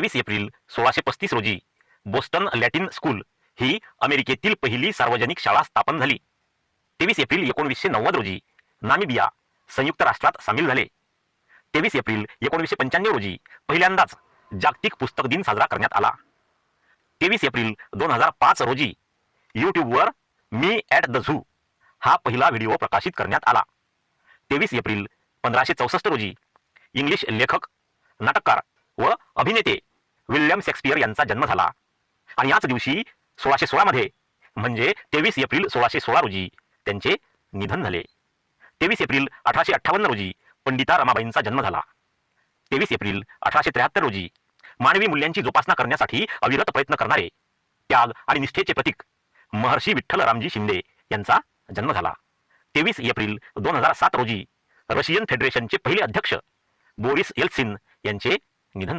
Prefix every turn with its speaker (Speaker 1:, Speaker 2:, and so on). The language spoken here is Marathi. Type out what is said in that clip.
Speaker 1: तेवीस एप्रिल सोळाशे पस्तीस रोजी बोस्टन लॅटिन स्कूल ही अमेरिकेतील पहिली सार्वजनिक शाळा स्थापन झाली. तेवीस एप्रिल एकोणवीसशे नव्वद रोजी नामिबिया संयुक्त राष्ट्रात सामील झाले. तेवीस एप्रिल एकोणीसशे पंच्याण्णव रोजी पहिल्यांदाच जागतिक पुस्तक दिन साजरा करण्यात आला. तेवीस एप्रिल दोन हजार पाच रोजी यूट्यूबवर मी ॲट द झू हा पहिला व्हिडिओ प्रकाशित करण्यात आला. तेवीस एप्रिल पंधराशे चौसष्ट रोजी इंग्लिश लेखक नाटककार व अभिनेते विल्यम शेक्सपियर यांचा जन्म झाला. आणि याच दिवशी सोळाशे सोळामध्ये म्हणजे तेवीस एप्रिल सोळाशे सोळा रोजी त्यांचे निधन झाले. तेवीस एप्रिल अठराशे अठ्ठावन्न रोजी पंडिता रमाबाईंचा जन्म झाला. तेवीस एप्रिल अठराशे त्र्याहत्तर रोजी मानवी मूल्यांची जोपासना करण्यासाठी अविरत प्रयत्न करणारे त्याग आणि निष्ठेचे प्रतीक महर्षी विठ्ठल रामजी शिंदे यांचा जन्म झाला. तेवीस एप्रिल दोन हजार सात रोजी रशियन फेडरेशनचे पहिले अध्यक्ष बोरिस येल्सिन यांचे निधन झाले.